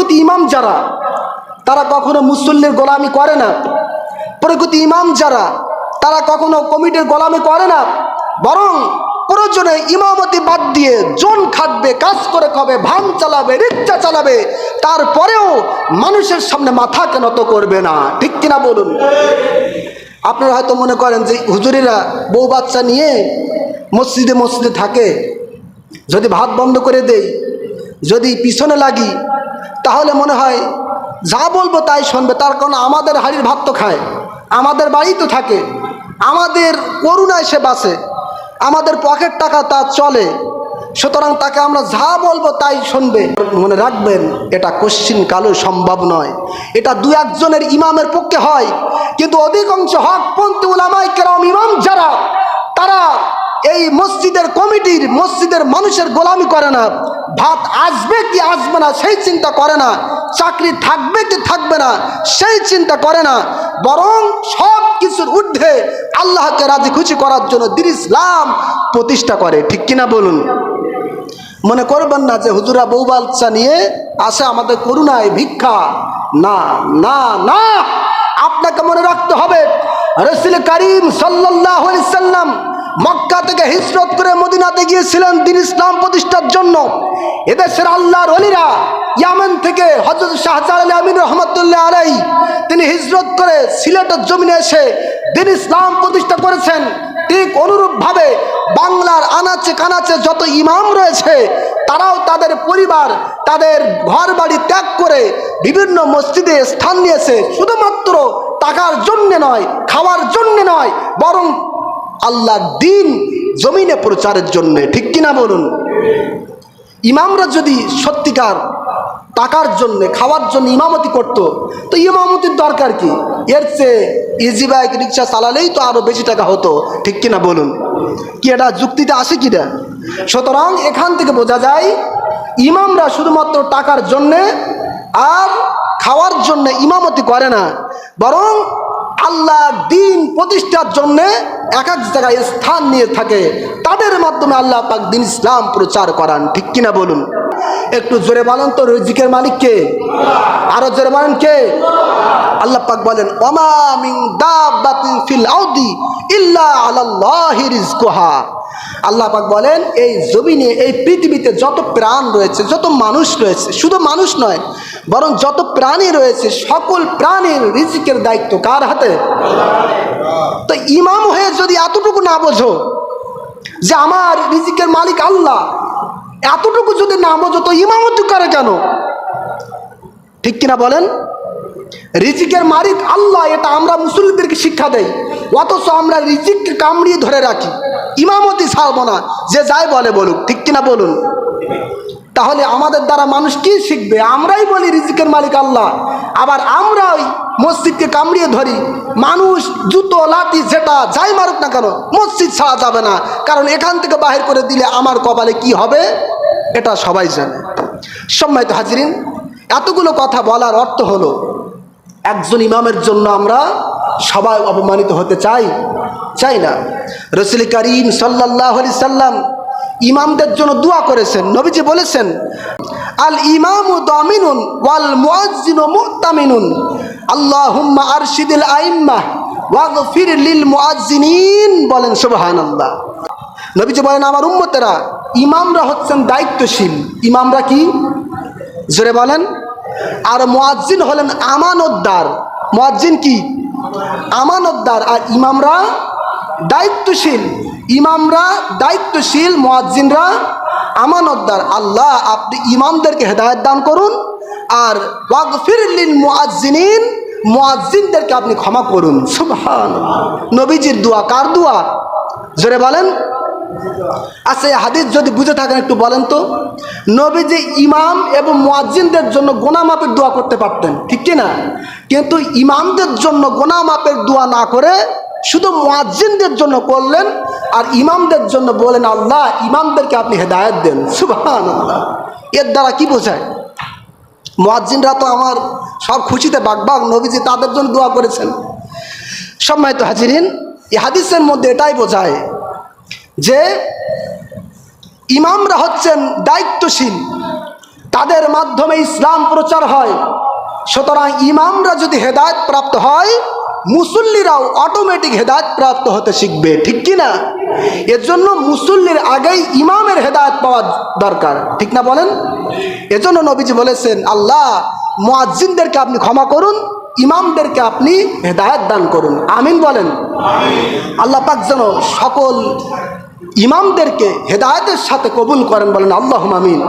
প্রকৃতি ইমাম যারা, তারা কখনো মুসল্লির গোলামি করে না। প্রকৃতি ইমাম যারা, তারা কখনো কমিটির গোলামি করে না। বরং প্রয়োজনে ইমামতি বাদ দিয়ে জন খাটবে, কাজ করে খাবে, ভান চালাবে, রিক্সা চালাবে, তারপরেও মানুষের সামনে মাথা নত করবে না? ঠিক কিনা বলুন? আপনারা হয়তো মনে করেন যে হুজুরিরা বউ বাচ্চা নিয়ে মসজিদে মসজিদে থাকে। যদি ভাত বন্ধ করে দেই, যদি পিছনে লাগি তাহলে মনে হয় যা বলব তাই শুনবে, তার কারণ আমাদের হাড়ির ভাত তো খায়, আমাদের বাড়ি তো থাকে, আমাদের করুণায় সে বাসে আমাদের পকেট টাকা তা চলে, সুতরাং তাকে আমরা যা বলব তাই শুনবে। মনে রাখবেন, এটা কোশ্চিন কালো সম্ভব নয়। এটা দু একজনের ইমামের পক্ষে হয়, কিন্তু অধিকাংশ হকপন্থী উলামাই কেরাম ইমাম যারা, তারা এই মসজিদের কমিটির, মসজিদের মানুষের গোলামি করে না। ভাত আসবে কি আসবে না, সেই চিন্তা করে না। চাকরি থাকবে কি থাকবে না, সেই চিন্তা করে না। বরং সব কিছুর ঊর্ধ্বে আল্লাহকে রাজি খুশি করার জন্য দিন ইসলাম প্রতিষ্ঠা করে। ঠিক কিনা বলুন? মনে করবেন না যে হুজুরা বউ বাচ্চা নিয়ে আসে আমাদের করুণায় ভিক্ষা। না না না। আপনাকে মনে রাখতে হবে, রসুল করিম সাল্লাহ সাল্লাম মক্কা থেকে হিজরত করে মদিনাতে গিয়েছিলেন দিন ইসলাম প্রতিষ্ঠার জন্য। এদেশের আল্লাহর অলিরা ইয়ামেন থেকে হজরত শাহজাল আলী আমিন রহমতুল্লাহ আলাই তিনি হিজরত করে সিলেটের জমিনে এসে দিন ইসলাম প্রতিষ্ঠা করেছেন। ঠিক অনুরূপভাবে বাংলার আনাচে কানাচে যত ইমাম রয়েছে, তারাও তাদের পরিবার, তাদের ঘর বাড়ি ত্যাগ করে বিভিন্ন মসজিদে স্থান নিয়েছে। শুধুমাত্র টাকার জন্যে নয়, খাওয়ার জন্যে নয়, বরং আল্লাহ দিন জমিনে প্রচারের জন্যে, ঠিক কিনা বলুন? ইমামরা যদি সত্যিকার টাকার জন্যে, খাওয়ার জন্য ইমামতি করত, তো ইমামতির দরকার কি? এর চেয়ে ইজি বাইক রিক্সা চালালেই তো আরও বেশি টাকা হতো, ঠিক কিনা বলুন? কি এটা যুক্তিতে আসে কিনা সুতরাং এখান থেকে বোঝা যায়, ইমামরা শুধুমাত্র টাকার জন্যে আর খাওয়ার জন্য ইমামতি করে না, বরং আল্লাহ দিন প্রতিষ্ঠার জন্যে এক এক জায়গায় স্থান নিয়ে থাকে। তাদের মাধ্যমে আল্লাহ পাক দিন ইসলাম প্রচার করান। ঠিক কিনা বলুন? একটু জোরে বলেন তো রিজিকের মালিক কে? আরও জোরে বলেন কে? আল্লাহ পাক বলেন, ওমা মিন দাব্বাতিন ফিল আউদি ইল্লা আলাল্লাহি রিজকুহা। আল্লাহ পাক বলেন, এই জমিনে, এই পৃথিবীতে যত প্রাণ রয়েছে, যত মানুষ রয়েছে, শুধু মানুষ নয় বরং যত প্রাণী রয়েছে, সকল প্রাণীর রিজিকের দায়িত্ব কার হাতে? তো ইমাম হয়ে যদি এতটুকু না বোঝো যে আমার রিজিকের মালিক আল্লাহ, এতটুকু যদি না বোঝো, তো ইমামতি করে কেন? ঠিক কিনা বলেন? রিজিকের মালিক আল্লাহ, এটা আমরা মুসলিমদেরকে শিক্ষা দেই। অথচ আমরা রিজিককে কামড়িয়ে ধরে রাখি। ইমামতি ছাড়বো না যে যাই বলে বলুক, ঠিক কিনা বলুন? তাহলে আমাদের দ্বারা মানুষ কি শিখবে? আমরাই বলি রিজিকের মালিক আল্লাহ। আবার আমরা ওই মসজিদকে কামড়িয়ে ধরি। মানুষ জুতো, লাঠি যেটা যাই মারুক না কেন, মসজিদ ছাড়া যাবে না। কারণ এখান থেকে বাহির করে দিলে আমার কপালে কি হবে? এটা সবাই জানে। সম্মানিত হাজিরিন, এতগুলো কথা বলার অর্থ হলো, একজন ইমামের জন্য আমরা সবাই অপমানিত হতে চাই চাই না। রসুল করিম সাল্লাহ আলি সাল্লাম ইমামদের জন্য দোয়া করেছেন, নবীজি বলেছেন, আল ইমামু দামিনুন ওয়াল মুআজ্জিনু মুতামিনুন। আল্লাহুম্মা আরশিদিল আইম্মা ওয়াগফির লিল মুআজ্জিনিন বলেন, সুবহানাল্লাহ। নবীজি বলেন, আমার উম্মতেরা, ইমামরা হচ্ছেন দায়িত্বশীল। ইমামরা কি? জোরে বলেন, আর মুয়াজ্জিন হলেন আমানতদার। মুয়াজ্জিন কি? আমানতদার। আর ইমামরা দায়িত্বশীল। ইমামরা দায়িত্বশীল, মুয়াজ্জিনরা আমানতদার। আল্লাহ, আপনি ইমামদেরকে হেদায়ত দান করুন আর ওয়াগফির লিল মুআজ্জিনিন মুআজ্জিনদেরকে আপনি ক্ষমা করুন। সুবহান নবীজির দোয়া, কার দোয়া? জোরে বলেন। আচ্ছা হাদিস যদি বুঝে থাকেন একটু বলেন তো। নবী যে ইমাম এবং মুয়াজ্জিনদের জন্য গোনা মাপের দোয়া করতে পারতেন, ঠিক কি না কিন্তু ইমামদের জন্য গোনা মাপের দোয়া না করে শুধু মুয়াজ্জিনদের জন্য করলেন আর ইমামদের জন্য বলেন আল্লাহ, ইমামদেরকে আপনি হেদায়ত দেন। সুবহান এর দ্বারা কি বোঝায়? মুয়াজ্জিনরা তো আমার সব খুশিতে বাগবাগ, নবীজি তাদের জন্য দোয়া করেছেন। সম্মানিত হাজিরিন, এই হাদিসের মধ্যে এটাই বোঝায় যে ইমামরা হচ্ছেন দায়িত্বশীল। তাদের মাধ্যমে ইসলাম প্রচার হয়। সুতরাং ইমামরা যদি হেদায়ত প্রাপ্ত হয় মুসল্লিরাও অটোমেটিক হেদায়ত প্রাপ্ত হতে শিখবে ঠিক কি না এর জন্য মুসল্লির আগেই ইমামের হেদায়ত পাওয়া দরকার ঠিক না বলেন? এজন্য নবীজি বলেছেন আল্লাহ মুয়াজ্জিনদেরকে আপনি ক্ষমা করুন ইমামদেরকে আপনি হেদায়ত দান করুন। আমিন বলেন? আল্লাহ পাক যেন সকল ইমামদেরকে হেদায়তের সাথে কবুল করেন বলেন আল্লাহ আমিন।